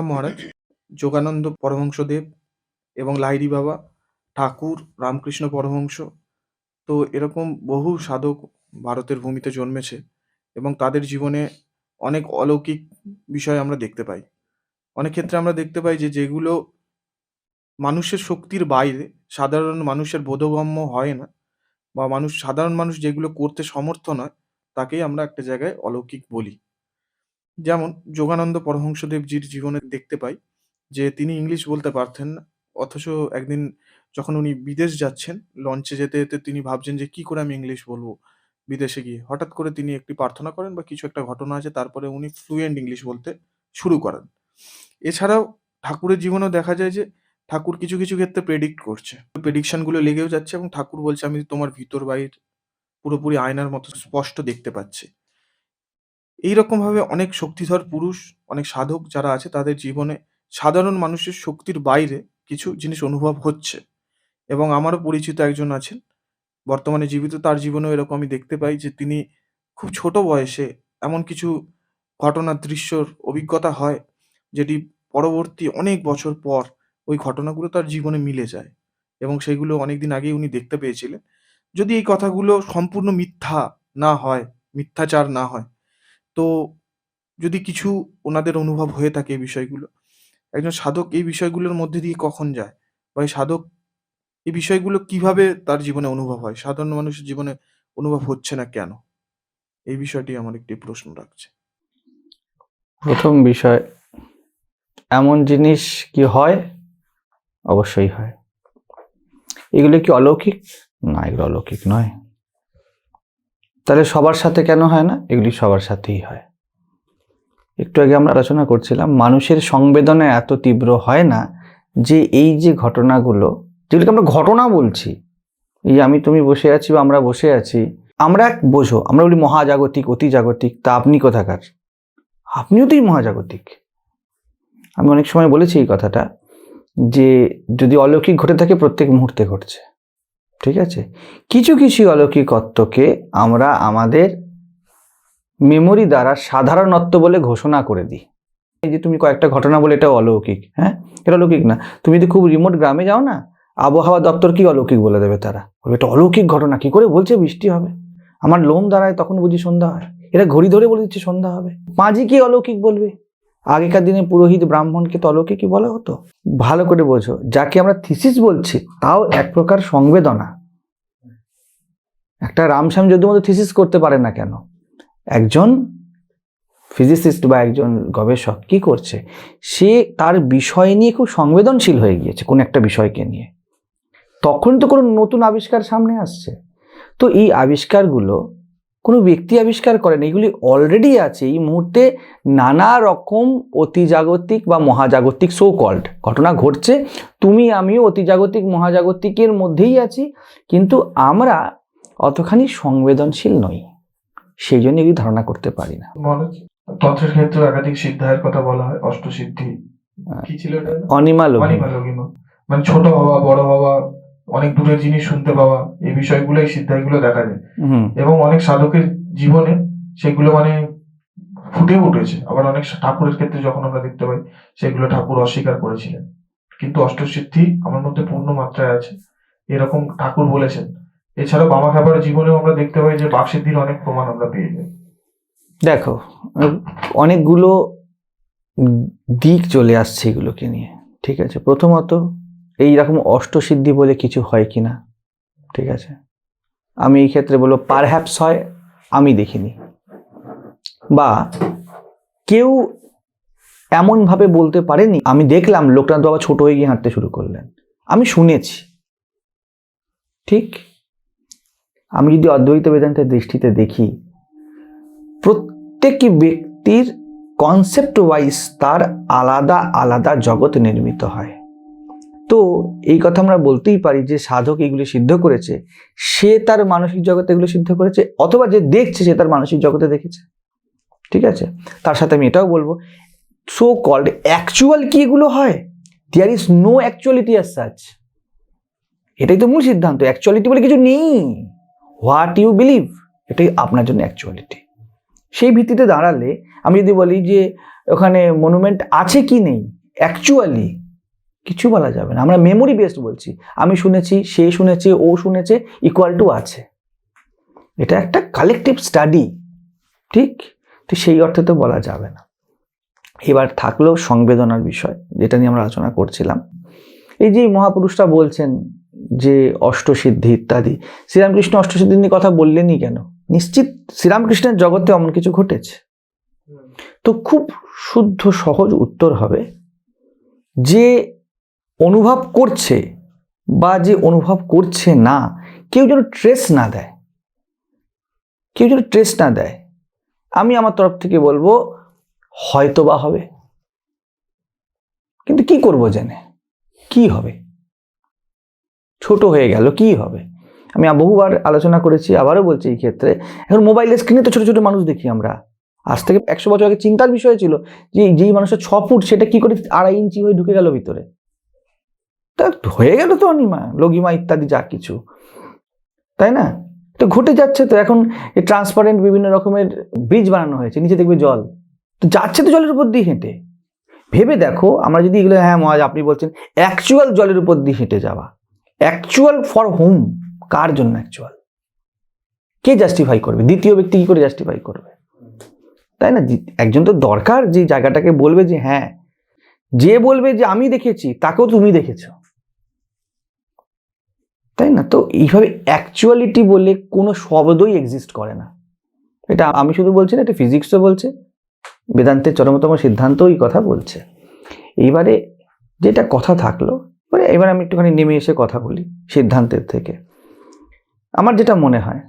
তুকারাম মহারাজ, যোগানন্দ পরমহংসদেব এবং লাহিড়ী বাবা, ঠাকুর রামকৃষ্ণ পরমহংস। তো এরকম বহু সাধক ভারতের ভূমিতে জন্মেছে এবং তাদের জীবনে অনেক অলৌকিক বিষয় আমরা দেখতে পাই। অনেক ক্ষেত্রে আমরা দেখতে পাই যে যেগুলো মানুষের শক্তির বাইরে, সাধারণ মানুষের বোধগম্য হয় না বা মানুষ, সাধারণ মানুষ যেগুলো করতে সমর্থ নয়, তাকেই আমরা একটা জায়গায় অলৌকিক বলি। যেমন যোগানন্দ পরমহংসদেবজির জীবনে দেখতে পাই যে তিনি ইংলিশ বলতে পারতেন না অথচ একদিন যখন উনি বিদেশ যাচ্ছেন লঞ্চে যেতে যেতে তিনি ভাবছেন যে কি করে আমি ইংলিশ বলব বিদেশে গিয়ে। হঠাৎ করে তিনি একটি প্রার্থনা করেন বা কিছু একটা ঘটনা আছে, তারপরে উনি ফ্লুয়েন্ট ইংলিশ বলতে শুরু করেন। এছাড়াও ঠাকুরের জীবনেও দেখা যায় যে ঠাকুর কিছু কিছু ক্ষেত্রে প্রেডিক্ট করছে। প্রেডিকশনগুলো লেগেও যাচ্ছে এবং ঠাকুর বলছে, আমি তোমার ভিতর বাইর পুরোপুরি আয়নার মতো স্পষ্ট দেখতে পাচ্ছি। এইরকমভাবে অনেক শক্তিধর পুরুষ, অনেক সাধক যারা আছে, তাদের জীবনে সাধারণ মানুষের শক্তির বাইরে কিছু জিনিস অনুভব হচ্ছে। এবং আমারও পরিচিত একজন আছেন। বর্তমানে জীবিত, তার জীবনেও এরকম আমি দেখতে পাই যে তিনি খুব ছোট বয়সে এমন কিছু ঘটনার দৃশ্যর অভিজ্ঞতা হয়, যেটি পরবর্তী অনেক বছর পর ওই ঘটনাগুলো তার জীবনে মিলে যায়। এবং সেগুলো অনেকদিন আগেই উনি দেখতে পেয়েছিলেন। যদি এই কথাগুলো সম্পূর্ণ মিথ্যা না হয়, মিথ্যাচার না হয় তো যদি কিছু ওনাদের অনুভব হয়ে থাকে এই বিষয়গুলো, একজন সাধক এই বিষয়গুলোর মধ্যে দিয়ে কখন যায়? বা এই সাধক এই বিষয়গুলো কীভাবে তার জীবনে অনুভব হয়? সাধারণ মানুষের জীবনে অনুভব হচ্ছে না কেন? এই বিষয়টি আমার একটি প্রশ্ন রাখছে। প্রথম বিষয়, এমন জিনিস কি হয়? অবশ্যই হয়। এগুলো কি অলৌকিক? না, এগুলো অলৌকিক নয়। তাহলে সবার সাথে কেন হয় না? এগুলি সবার সাথেই হয়। একটু আগে আমরা আলোচনা করছিলাম, মানুষের সংবেদনা এত তীব্র হয় না যে এই যে ঘটনাগুলো, যেগুলিকে আমরা ঘটনা বলছি, এই আমি তুমি বসে আছি বা আমরা বসে আছি, আমরা এক বোঝো, আমরা বলি মহাজাগতিক অতি জাগতিক তা আপনি কোথাকার? আপনিও তো মহাজাগতিক। আমি অনেক সময় বলেছি এই কথাটা যে যদি অলৌকিক ঘটে থাকে, প্রত্যেক মুহূর্তে ঘটছে। ঠিক আছে? কিছু কিছু অলৌকিকত্বকে আমরা আমাদের মেমোরি দ্বারা সাধারণত্ব বলে ঘোষণা করে দিই। এই যে তুমি কয়েকটা ঘটনা বলে এটা অলৌকিক হ্যাঁ? এটা অলৌকিক না। তুমি যদি খুব রিমোট গ্রামে যাও না, আবহাওয়া দপ্তর কি অলৌকিক বলে দেবে তারা? বলবে এটা অলৌকিক ঘটনা, কি করে বলছে বৃষ্টি হবে? আমার লোম দাঁড়ায় তখন বুঝি সন্ধ্যা হয়। এরা ঘড়ি ধরে বলে দিচ্ছে সন্ধ্যা হবে। পাঁজি কি অলৌকিক বলবে? আগেকার দিনে পুরোহিত ব্রাহ্মণকে তলকে কি বলা হতো? ভালো করে বোঝো, যাকে আমরা থিসিস বলছি, তাও এক প্রকার সংবেদনা। একটা রামশ্যাম যদুর মতো থিসিস করতে পারে না কেন? একজন ফিজিসিস্ট বা একজন গবেষক কি করছে? সে তার বিষয় নিয়ে খুব সংবেদনশীল হয়ে গিয়েছে, কোন একটা বিষয়কে নিয়ে। তখন তো কোনো নতুন আবিষ্কার সামনে আসছে। তো এই আবিষ্কারগুলো কোনো ব্যক্তি আবিষ্কার করেন। এগুলি অলরেডি আছে। এই মুহূর্তে নানা রকম অতিজাগতিক বা মহাজাগতিক সো কল্ড ঘটনা ঘটছে। তুমি আমিও অতিজাগতিক মহাজাগতিকের মধ্যেই আছি। কিন্তু আমরা অতখানি সংবেদনশীল নই। সেই জন্য এগুলি ধারণা করতে পারি না। তন্ত্রের ক্ষেত্রে একাধিক সিদ্ধায়ের কথা বলা হয় অষ্টসিদ্ধি। কি ছিল মানে ছোট হওয়া বড় হওয়া অনেক দূরের জিনিস শুনতে পাওয়া এই বিষয়গুলো এই সিদ্ধায়গুলো দেখা যায়। এবং অনেক সাধকের জীবনে সেগুলো মানে ফুটে উঠেছে। আবার অনেক ঠাকুরের ক্ষেত্রে যখন আমরা দেখতে পাই সেগুলো ঠাকুর অস্বীকার করেছিলেন। কিন্তু অষ্টসিদ্ধি আমার মধ্যে পূর্ণ মাত্রায় আছে। এরকম ঠাকুর বলেছেন। এছাড়াও বামা খাবার জীবনেও আমরা দেখতে পাই যে বাকসিদ্ধির অনেক প্রমাণ আমরা পেয়ে যাই। দেখো অনেকগুলো দিক চলে আসছে এগুলোকে নিয়ে। ঠিক আছে? প্রথমত এই রকম অষ্টসিদ্ধি বলে কিছু হয় কি না ঠিক আছে। আমি এই ক্ষেত্রে বলব পারহ্যাপস হয়, আমি দেখিনি। বা কেউ এমনভাবে বলতে পারেনি, আমি দেখলাম লোকনাথ বাবা ছোট হয়ে গিয়ে হাঁটতে শুরু করলেন। আমি শুনেছি। ঠিক? আমি যদি অদ্বৈত বেদান্তের দৃষ্টিতে দেখি প্রত্যেক ব্যক্তির কনসেপ্ট ওয়াইজ তার আলাদা আলাদা জগৎ নির্মিত হয়। তো এই কথা আমরা বলতেই পারি যে সাধক এগুলি সিদ্ধ করেছে, সে তার মানসিক জগতে এগুলো সিদ্ধ করেছে, অথবা যে দেখছে সে তার মানসিক জগতে দেখেছে। ঠিক আছে? তার সাথে আমি এটাও বলব সো কল্ড অ্যাকচুয়াল কি এগুলো হয়? There is no actuality as such এটাই তো মূল সিদ্ধান্ত অ্যাকচুয়ালিটি বলে কিছু নেই। হোয়াট ইউ বিলিভ এটাই আপনার জন্য অ্যাকচুয়ালিটি সেই ভিত্তিতে দাঁড়ালে, আমি যদি বলি যে ওখানে মনুমেন্ট আছে কি নেই? অ্যাকচুয়ালি কিছু বলা যাবে না। আমরা মেমোরি বেসড বলছি। আমি শুনেছি, সে শুনেছে, ও শুনেছে ইকুয়াল টু আছে। এটা একটা কালেকটিভ স্টাডি ঠিক? তো সেই অর্থে তো বলা যাবে না। এবার থাকল সংবেদনার বিষয়, যেটা নিয়ে আমরা আলোচনা করছিলাম। এই যে মহাপুরুষরা বলছেন যে অষ্টসিদ্ধি ইত্যাদি, শ্রীরামকৃষ্ণ অষ্টসিদ্ধি নিয়ে কথা বললেনই কেন? নিশ্চিত শ্রীরামকৃষ্ণের জগতে অমন কিছু ঘটেছে। তো খুব শুদ্ধ সহজ উত্তর হবে যে অনুভব করছে বা যে অনুভব করছে না, কেউ যেন ট্রেস না দেয়। কেউ যেন ট্রেস না দেয়। আমি আমার তরফ থেকে বলব, হয়তো বা হবে। কিন্তু কি করব জেনে? কি হবে? ছোট হয়ে গেল, কি হবে? আমি বহুবার আলোচনা করেছি, আবারও বলছি এই ক্ষেত্রে। এখন মোবাইলের স্ক্রিনে তো ছোট ছোট মানুষ দেখি আমরা। আজ থেকে একশো বছর আগে চিন্তার বিষয় ছিল যে যেই মানুষের ছ ফুট, সেটা কি করে আড়াই ইঞ্চি হয়ে ঢুকে গেল ভিতরে? তা হয়ে গেল তো অনিমা, লগিমা ইত্যাদি যা কিছু। তাই না? তো ঘটে যাচ্ছে তো, এখন এই ট্রান্সপারেন্ট বিভিন্ন রকমের ব্রিজ বানানো হয়েছে, নিচে দেখবে জল। তো যাচ্ছে তো জলের উপর দিয়ে হেঁটে। ভেবে দেখো, আমরা যদি এগুলো হ্যাঁ মহাজ আপনি বলছেন অ্যাকচুয়াল জলের উপর দিয়ে হেঁটে যাওয়া। অ্যাকচুয়াল ফর হোম কার জন্য অ্যাকচুয়াল কে জাস্টিফাই করবে? দ্বিতীয় ব্যক্তি কী করে জাস্টিফাই করবে? তাই না? একজন তো দরকার যে জায়গাটাকে বলবে যে হ্যাঁ যে বলবে যে, আমি দেখেছি, তাকেও তুমি দেখেছ। তাই না? তো এইভাবে অ্যাকচুয়ালিটি বলে কোনো শব্দই এক্সিস্ট করে না। এটা আমি শুধু বলছি না, এটা ফিজিক্সও বলছে, বেদান্তের চরমতম সিদ্ধান্তও এই কথা বলছে। এইবারে যেটা কথা থাকল এবারে এবার আমি একটুখানি নেমে এসে কথা বলি সিদ্ধান্তের থেকে। আমার যেটা মনে হয়,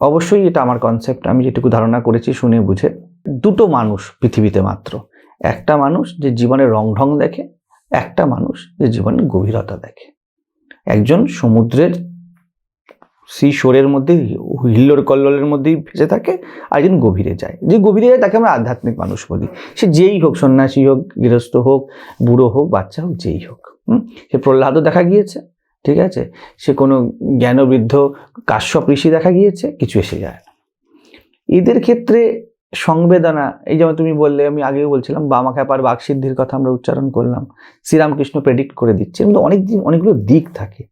অবশ্যই এটা আমার কনসেপ্ট আমি যেটুকু ধারণা করেছি শুনে বুঝে, দুটো মানুষ পৃথিবীতে মাত্র। একটা মানুষ যে জীবনে রং ঢং দেখে, একটা মানুষ যে জীবনের গভীরতা দেখে। একজন সমুদ্রের সি শোরের মধ্যে হিল্লোর কল্লোলের মধ্যেই ভেসে থাকে, আর একজন গভীরে যায়। যে গভীরে যায় তাকে আমরা আধ্যাত্মিক মানুষ বলি। সে যেই হোক, সন্ন্যাসী হোক, গৃহস্থ হোক, বুড়ো হোক, বাচ্চা হোক, যেই হোক? সে প্রহ্লাদও দেখা গিয়েছে, ঠিক আছে? সে কোনো জ্ঞানবৃদ্ধ কাশ্যপ ঋষি দেখা গিয়েছে, কিছু এসে যায় এদের ক্ষেত্রে সংবেদনা, এই যেমন তুমি বললে, আমি আগেও বলছিলাম, বামা খ্যাপার বাকসিদ্ধির কথা আমরা উচ্চারণ করলাম। শ্রীরামকৃষ্ণ প্রেডিক্ট করে দিচ্ছে, কিন্তু অনেক অনেকগুলো দিক থাকে।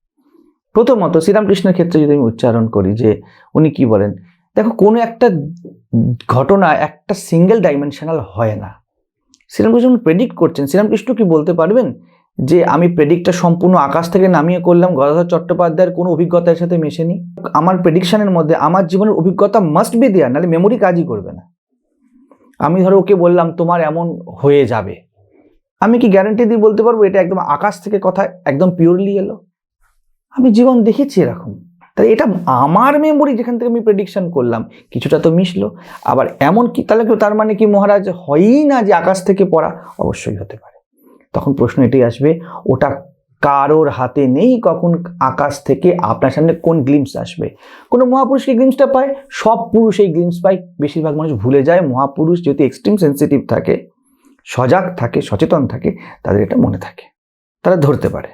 প্রথমত, শ্রীরামকৃষ্ণের ক্ষেত্রে যদি আমি উচ্চারণ করি যে, উনি কি বলেন, দেখো, কোনো একটা ঘটনা একটা সিঙ্গেল ডাইমেনশনাল হয় না। শ্রীরামকৃষ্ণ প্রেডিক্ট করছেন। শ্রীরামকৃষ্ণ কি বলতে পারবেন? যে, আমি প্রেডিক্টটা সম্পূর্ণ আকাশ থেকে নামিয়ে করলাম, গদাধর চট্টোপাধ্যায়ের কোনো অভিজ্ঞতার সাথে মেশেনি। আমার প্রেডিকশনের মধ্যে, আমার জীবনের অভিজ্ঞতা মাস্ট বি দেয়ার নাহলে মেমোরি কাজই করবে না। আমি ধরো ওকে বললাম, তোমার এমন হয়ে যাবে। আমি কি গ্যারান্টি দিয়ে বলতে পারব এটা একদম আকাশ থেকে কথা একদম পিওরলি এলো? আমি জীবন দেখেছি এরকম। তাহলে এটা আমার মেমোরি যেখান থেকে আমি প্রেডিকশন করলাম, কিছুটা তো মিশলো। আবার এমন কি, তাহলে তার মানে কি মহারাজ, হয়ই না যে আকাশ থেকে পড়া? অবশ্যই হতে পারে। তখন প্রশ্ন এটাই আসবে, ওটা কারোর হাতে নেই কখন আকাশ থেকে আপনার সামনে কোন গ্লিমস আসবে। কোনো মহাপুরুষ কি গ্লিমসটা পায়? সব পুরুষ এই গ্লিমস পায়। বেশিরভাগ মানুষ ভুলে যায় মহাপুরুষ যেহেতু এক্সট্রিম সেন্সিটিভ থাকে, সজাগ থাকে, সচেতন থাকে, তাদের এটা মনে থাকে, তারা ধরতে পারে।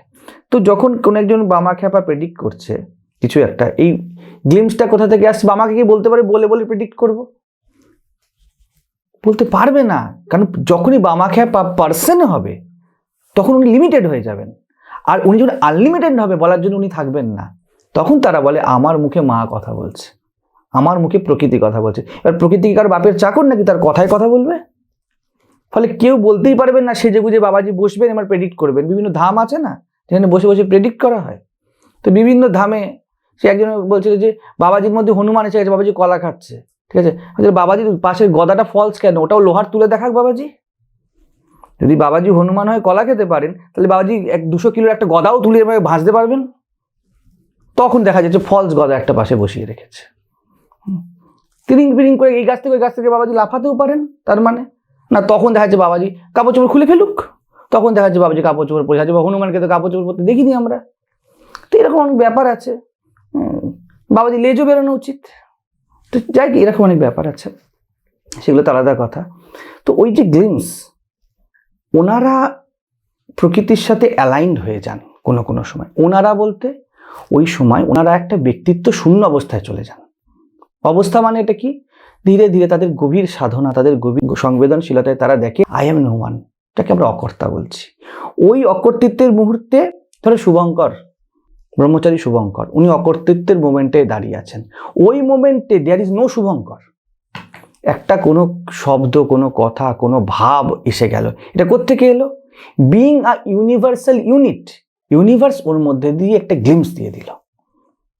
তো যখন কোনো একজন বামা খ্যাপা প্রেডিক্ট করছে, কিছু একটা, এই গ্লিমসটা কোথা থেকে আসছে? বামাকে কি বলতে পারে? বলে বলে প্রেডিক্ট করব? বলতে পারবে না। কারণ যখনই বামা খ্যাপা পার্সন হবে, তখন উনি লিমিটেড হয়ে যাবেন। আর উনি যখন আনলিমিটেড হবে বলার জন্য উনি থাকবেন না, তখন তারা বলে, আমার মুখে মা কথা বলছে। আমার মুখে প্রকৃতি কথা বলছে। এবার প্রকৃতি কারও বাপের চাকর নাকি তার কথায় কথা বলবে? ফলে কেউ বলতেই পারবেন না, সেজে গুজে বাবাজি বসবেন, এবার প্রেডিক্ট করবেন। বিভিন্ন ধাম আছে না, যেখানে বসে বসে প্রেডিক্ট করা হয়। তো বিভিন্ন ধামে সে একজন বলছিল যে, বাবাজির মধ্যে হনুমান এসে গেছে, বাবাজি কলা খাচ্ছে। ঠিক আছে? বাবাজির পাশের গদাটা ফলস কেন? ওটাও লোহার তুলে দেখাক বাবাজি। যদি বাবাজি হনুমান হয় কলা খেতে পারেন, তাহলে বাবাজি এক দুশো কিলোর একটা গদাও তুলে এভাবে ভাজতে পারবেন। তখন দেখা যাচ্ছে ফলস গদা একটা পাশে বসিয়ে রেখেছে। তিরিং বিরিং করে এই গাছ থেকে ওই গাছ থেকে বাবাজি লাফাতেও পারেন, তার মানে? না, তখন দেখা যাচ্ছে বাবাজি কাপড় চোপড় খুলে ফেলুক। তখন দেখা যাচ্ছে বাবাজি কাপড় চোপড় পরে আছে, বা হনুমানকে তো কাপড় চোপড় পরতে দেখিনি আমরা। তো এরকম অনেক ব্যাপার আছে। বাবাজি লেজও বেরোনো উচিত। তো যাই এরকম অনেক ব্যাপার আছে। সেগুলো তো আলাদা কথা। তো ওই যে গ্লিমস ওনারা প্রকৃতির সাথে অ্যালাইন্ড হয়ে যান কোনো কোনো সময়। ওনারা বলতে ওই সময় ওনারা একটা ব্যক্তিত্ব শূন্য অবস্থায় চলে যান। অবস্থা মানে এটা কি? ধীরে ধীরে তাদের গভীর সাধনা, তাদের গভীর সংবেদনশীলতায় তারা দেখে আই এম নো ওয়ান যাকে আমরা অকর্তা বলছি। ওই অকর্তৃত্বের মুহূর্তে ধরো শুভঙ্কর, ব্রহ্মচারী শুভঙ্কর, উনি অকর্তৃত্বের মোমেন্টে দাঁড়িয়ে আছেন। ওই মোমেন্টে দেয়ার ইজ নো শুভঙ্কর। একটা কোনো শব্দ, কোনো কথা, কোনো ভাব এসে গেল। এটা কোত্থেকে এলো? Being a universal unit universe ওর মধ্যে দিয়ে একটা গ্লিমস দিয়ে দিল।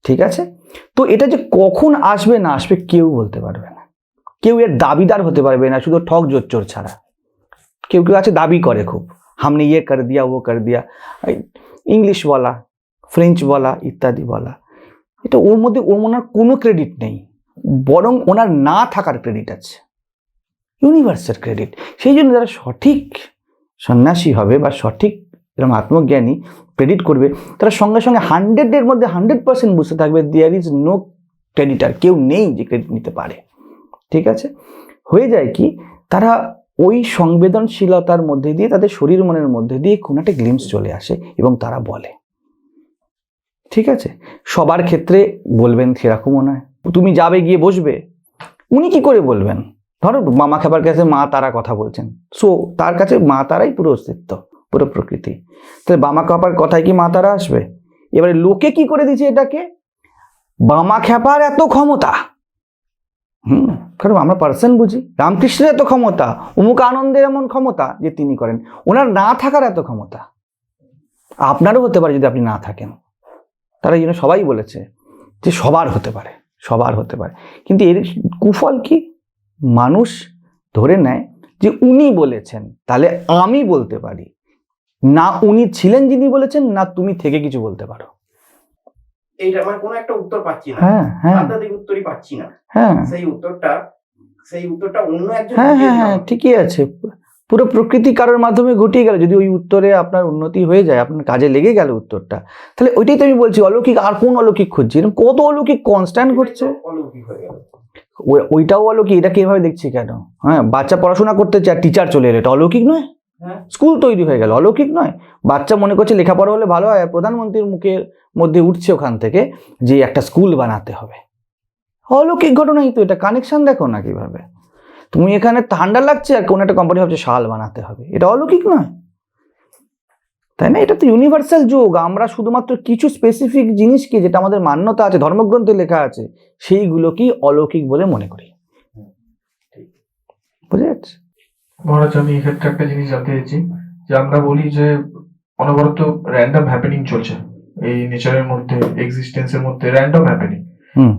ঠিক আছে? তো এটা যে কখন আসবে না আসবে কেউ বলতে পারবে না। কেউ এর দাবিদার হতে পারবে না, শুধু ঠক জোচ্চোর ছাড়া। কেউ কেউ আছে দাবি করে খুব। হামনে ইয়ে কর দিয়া, ও কর দিয়া। ইংলিশ বলা, ফ্রেঞ্চ বলা, ইত্যাদি বলা। এটা ওর মধ্যে, ওর ওনার কোনো ক্রেডিট নেই। বরং ওনার না থাকার ক্রেডিট আছে। ইউনিভার্সের ক্রেডিট সেই জন্য যারা সঠিক সন্ন্যাসী হবে বা সঠিক এরকম আত্মজ্ঞানী ক্রেডিট করবে, তারা সঙ্গে সঙ্গে হান্ড্রেডের মধ্যে হান্ড্রেড পার্সেন্ট বুঝতে থাকবে দেয়ার ইজ নো ক্রেডিটার কেউ নেই যে ক্রেডিট নিতে পারে। ঠিক আছে? হয়ে যায় কি, তারা ওই সংবেদনশীলতার মধ্যে দিয়ে, তাদের শরীর মনের মধ্যে দিয়ে কোনো একটা গ্লিমস চলে আসে এবং তারা বলে। ঠিক আছে? সবার ক্ষেত্রে বলবেন সেরকমও নয়। তুমি যাবে গিয়ে বসবে? উনি কি করে বলবেন? ধরো মামা খাবার কাছে মা তারা কথা বলছেন। সো তার কাছে মা তারাই পুরো অস্তিত্ব, পুরো প্রকৃতি। তাহলে বামা খাপার কথায় কি মা তারা আসবে? এবারে লোকে কি করে দিচ্ছে এটাকে? বামা খ্যাপার এত ক্ষমতা। হুম, কারণ আমরা পার্সন বুঝি। রামকৃষ্ণের এত ক্ষমতা, অমুক আনন্দের এমন ক্ষমতা যে তিনি করেন। ওনার না থাকার এত ক্ষমতা। আপনারও হতে পারে যদি আপনি না থাকেন। তারা জন্য সবাই বলেছে যে সবার হতে পারে। সবার হতে পারে। কিন্তু এর কুফল কি? মানুষ ধরে নেয় যে উনি বলেছেন তাহলে আমি বলতে পারি। না উনি ছিলেন যিনি বলেছেন না তুমি থেকে কিছু বলতে পারো। এইটা মানে কোনো একটা উত্তর পাচ্ছি না। হ্যাঁ হ্যাঁ। আধ্যাত্মিক উত্তরই পাচ্ছি না। হ্যাঁ। সেই উত্তরটা সেই উত্তরটা অন্য একজন হ্যাঁ হ্যাঁ হ্যাঁ ঠিকই আছে। পুরো প্রকৃতি কারোর মাধ্যমে ঘটিয়ে গেল। যদি ওই উত্তরে আপনার উন্নতি হয়ে যায় আপনার কাজে লেগে গেল উত্তরটা তাহলে ওইটাই তো আমি বলছি অলৌকিক আর কোন অলৌকিক খুঁজছি? এরকম কত অলৌকিক কনস্ট্যান্ট ঘটছে? ওইটাও অলৌকিক এটা এভাবে দেখছি কেন? হ্যাঁ বাচ্চা পড়াশোনা করতে চায় টিচার চলে এলো এটা অলৌকিক নয়? হ্যাঁ। স্কুল তৈরি হয়ে গেল অলৌকিক নয়। বাচ্চা মনে করছে লেখাপড়া হলে ভালো হয় আর প্রধানমন্ত্রীর মুখের মধ্যে উঠছে ওখান থেকে যে একটা স্কুল বানাতে হবে। অলৌকিক ঘটনাই তো এটা কানেকশন দেখো না কীভাবে। তুমি এখানে ঠান্ডা লাগছে আর কোনো একটা কোম্পানি ভাবছে শাল বানাতে হবে। এটা অলৌকিক নয়। তাই না? এটা তো ইউনিভার্সাল যোগ। আমরা শুধুমাত্র কিছু স্পেসিফিক জিনিসকে যেটা আমাদের মান্যতা আছে ধর্মগ্রন্থে লেখা আছে সেইগুলোকেই অলৌকিক বলে মনে করি। বুঝে যাচ্ছে মহারাজ আমি এক্ষেত্রে একটা জিনিস জানতে চাইছি। যে আমরা বলি যে অনবরত র্যান্ডম হ্যাপেনিং চলছে। এই নেচারের মধ্যে এক্সিস্টেন্সের মধ্যে র্যান্ডম হ্যাপেনিং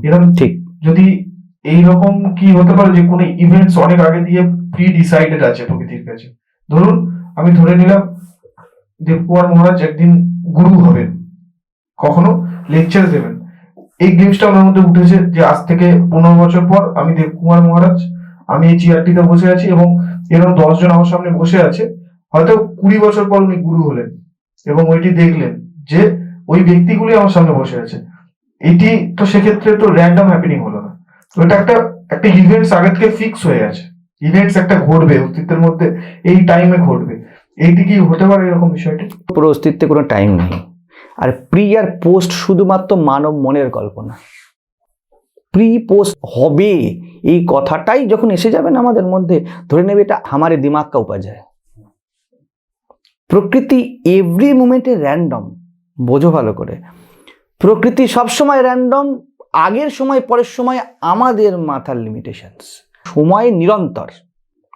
এরকম ঠিক। যদি এই রকম কি হতে পারে যে কোনো ইভেন্টস অনেক আগে দিয়ে প্রি ডিসাইডেড আছে প্রকৃতির কাছে? ধরুন, আমি ধরে নিলাম দেবকুমার মহারাজ একদিন গুরু হবেন। কখনো? লেকচার দেবেন। এই গেমসটা ওনার মধ্যে উঠেছে যে আজ থেকে পনেরো বছর পর আমি দেবকুমার মহারাজ, আমি এই চেয়ারটিতে বসে আছি এবং এরকম দশজন আমার সামনে বসে আছে। হয়তো কুড়ি বছর পর উনি গুরু হলেন এবং ওইটি দেখলেন যে ওই ব্যক্তিগুলি আমার সামনে বসে আছে। এটি তো সেক্ষেত্রে তো র্যান্ডম হ্যাপেনিং হলো। একটা একটা ইভেন্টস আগে থেকে ফিক্স হয়ে আছে। ইভেন্টস একটা ঘটবে, অস্তিত্বের মধ্যে এই টাইমে ঘটবে। হতে পারে এরকম পুরো অস্তিত্বে কোনো টাইম নেই। আর প্রি আর পোস্ট শুধুমাত্র মানব মনের কল্পনা। প্রি পোস্ট হবে, এই কথাটাই যখন এসে যাবে না আমাদের মধ্যে, ধরে নেবে এটা আমারে দিমাগ কা উপায় প্রকৃতি এভরি মুমেন্টে র্যান্ডম বোঝো ভালো করে। প্রকৃতি সবসময় র্যান্ডম আগের সময়, পরের সময় আমাদের মাথার লিমিটেশনস সময় নিরন্তর,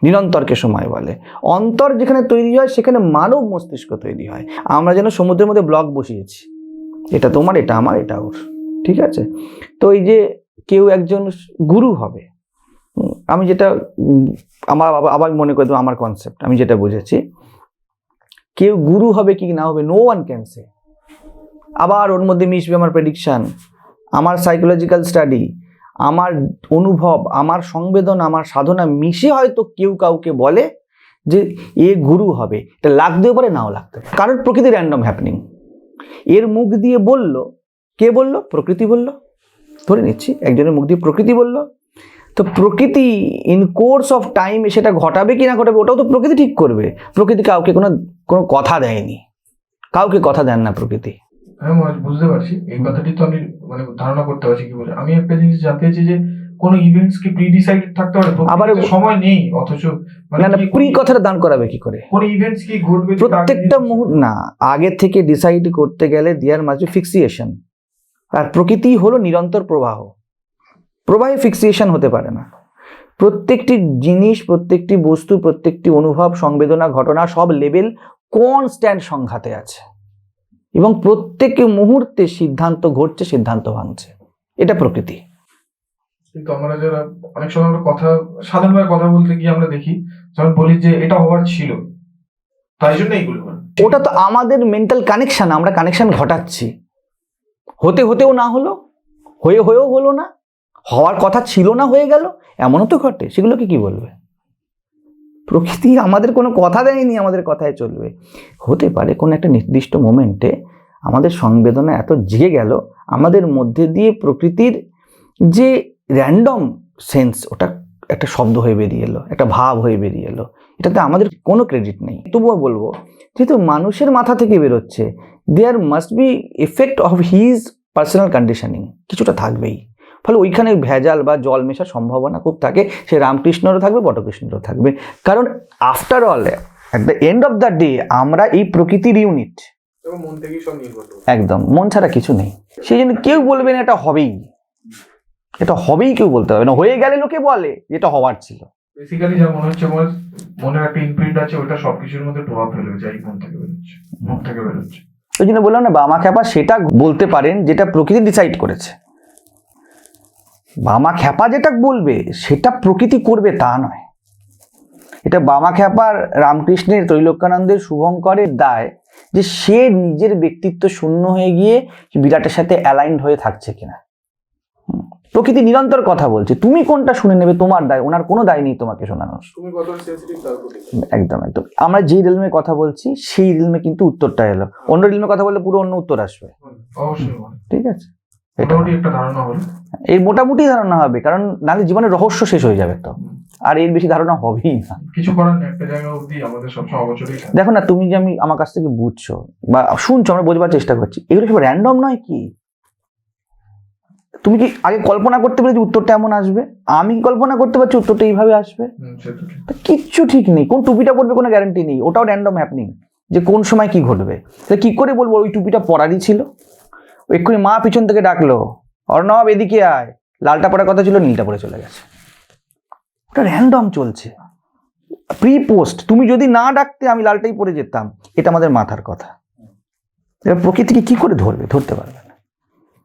নিরন্তরকে সময় বলে। অন্তর যেখানে তৈরি হয়, সেখানে মানব মস্তিষ্ক তৈরি হয়। আমরা যেন সমুদ্রের মধ্যে ব্লক বসিয়েছি। এটা তোমার, এটা আমার, এটা ওর। ঠিক আছে? তো এই যে কেউ একজন গুরু হবে আমি যেটা আমার আবার- মনে করে দেবো আমার কনসেপ্ট আমি যেটা বুঝেছি। কেউ গুরু হবে কি না হবে নো ওয়ান ক্যান সে আবার ওর মধ্যে মিশবে আমার প্রেডিকশন আমার সাইকোলজিক্যাল স্টাডি আমার অনুভব, আমার সংবেদন, আমার সাধনা মিশে হয়তো কেউ কাউকে বলে যে এ গুরু হবে। এটা লাগতেও পারে, নাও লাগতে পারে। কারণ প্রকৃতি র্যান্ডম হ্যাপনিং এর মুখ দিয়ে বলল, কে বলল? প্রকৃতি বলল। ধরে নিচ্ছি, একজনের মুখ দিয়ে প্রকৃতি বলল। তো প্রকৃতি ইন কোর্স অফ টাইম সেটা ঘটাবে কি না ঘটাবে, ওটাও তো প্রকৃতি ঠিক করবে। প্রকৃতি কাউকে কোনো কোনো কথা দেয়নি। কাউকে কথা দেন না প্রকৃতি। হ্যাঁ বুঝতে পারছি। এই কথাটি তো আমি মানে ধারণা করতে পারছি কি বলে। আমি একটা জিনিস জানতে চাইছি যে কোনো ইভেন্টস কি প্রি ডিসাইডেড থাকতে পারে? আবার- সময় নেই অথচ মানে না না প্রি কথাটা দান করাবে কি করে? কোন ইভেন্টস কি ঘটবে প্রত্যেকটা মুহূর্ত না আগে থেকে ডিসাইড করতে গেলে দেয়ার মাঝে ফিক্সিয়েশন আর প্রকৃতি হলো নিরন্তর প্রবাহ। প্রবাহে ফিক্সিয়েশন হতে পারে না। প্রত্যেকটি জিনিস প্রত্যেকটি বস্তু প্রত্যেকটি অনুভব সংবেদনা ঘটনা সব লেভেল কনস্ট্যান্ট সংঘাতে আছে? এবং প্রত্যেক মুহূর্তে সিদ্ধান্ত ঘটছে সিদ্ধান্ত ভাঙছে। এটা প্রকৃতি। কিন্তু আমরা যারা অনেক সময় আমরা কথা সাধারণভাবে কথা বলতে গিয়ে আমরা দেখি যখন বলি যে এটা হওয়ার ছিল তাই জন্য এইগুলো ওটা তো আমাদের মেন্টাল কানেকশন আমরা কানেকশন ঘটাচ্ছি। হতে হতেও না হলো হয়ে হয়েও হলো না হওয়ার কথা ছিল না হয়ে গেল এমনও তো ঘটে। সেগুলোকে কি বলবে? প্রকৃতি আমাদের কোনো কথা দেয়নি, আমাদের কথায় চলবে। হতে পারে কোনো একটা নির্দিষ্ট মোমেন্টে আমাদের সংবেদনা এত জেগে গেল, আমাদের মধ্যে দিয়ে প্রকৃতির যে র্যান্ডম সেন্স ওটা একটা শব্দ হয়ে বেরিয়ে এলো, একটা ভাব হয়ে বেরিয়ে এলো। এটাতে আমাদের কোনো ক্রেডিট নেই। তবুও বলব, যেহেতু মানুষের মাথা থেকে বেরোচ্ছে there must be effect of his personal conditioning কিছুটা থাকবেই। ফলে ওইখানে ভেজাল বা জল মেশার সম্ভাবনা খুব থাকে সে রামকৃষ্ণরও থাকবে বটকৃষ্ণরও থাকবে। কারণ after all at the end of the day আমরা এই প্রকৃতির ইউনিট একদম মন ছাড়া কিছু নেই। সেই জন্য কেউ বলবে না এটা হবেই। এটা হবেই কেউ বলতে হবে না। হয়ে গেলে লোকে বলে এটা হওয়ার ছিল। বেসিক্যালি যা মনে হচ্ছে মনে একটা ইমপ্রিন্ট আছে ওটা সবকিছুর মধ্যে প্রভাব ফেলবে যাই মন থেকে বেরোচ্ছে। মুখ থেকে বেরোচ্ছে। ওই জন্য বললাম না বামা খ্যাপা সেটা বলতে পারেন যেটা প্রকৃতি ডিসাইড করেছে। বামা খ্যাপা যেটা বলবে সেটা প্রকৃতি করবে তা নয়। এটা বামা খ্যাপার রামকৃষ্ণের ত্রৈলোক্যানন্দের শুভঙ্করের দায় যে সে নিজের ব্যক্তিত্ব শূন্য হয়ে গিয়ে বিরাটের সাথে অ্যালাইন্ড হয়ে থাকছে কিনা। প্রকৃতি নিরন্তর কথা বলছে তুমি কোনটা শুনে নেবে তোমার দায় ওনার কোনো দায় নেই তোমাকে শোনানোর। একদম একদম। আমরা যেই রিলমে কথা বলছি সেই রিলমে কিন্তু উত্তরটা এলো। অন্য রিলমে কথা বললে পুরো অন্য উত্তর আসবে। অবশ্যই। ঠিক আছে? মোটামুটি একটা ধারণা হলো। এই মোটামুটি ধারণা হবে কারণ নাহলে জীবনের রহস্য শেষ হয়ে যাবে তো। আর এর বেশি ধারণা হবেই না। কিছু করার একটা জায়গা অবধি আমাদের সবসময় অবচরেই দেখো না তুমি যে আমি আমার কাছ থেকে বুঝছ বা শুনছো আমরা বোঝবার চেষ্টা করছি এগুলো সব র্যান্ডম নয় কি? তুমি কি আগে কল্পনা করতে পারলে যে উত্তরটা এমন আসবে? আমি কল্পনা করতে পারছি উত্তরটা এইভাবে আসবে? কিচ্ছু ঠিক নেই কোন টুপিটা পড়বে কোনো গ্যারান্টি নেই ওটাও র্যান্ডম হ্যাপনিং যে কোন সময় কি ঘটবে। তাহলে কি করে বলব ওই টুপিটা পরারই ছিল? এক্ষুনি মা পিছন থেকে ডাকলো। অর্ণব, এদিকে আয়। লালটা পড়ার কথা ছিল, নীলটা পড়ে চলে গেছে। ওটা র্যান্ডম চলছে। প্রি পোস্ট তুমি যদি না ডাকতে, আমি লালটাই পরে যেতাম। এটা আমাদের মাথার কথা। এবার প্রকৃতিকে কি করে ধরবে? ধরতে পারবে।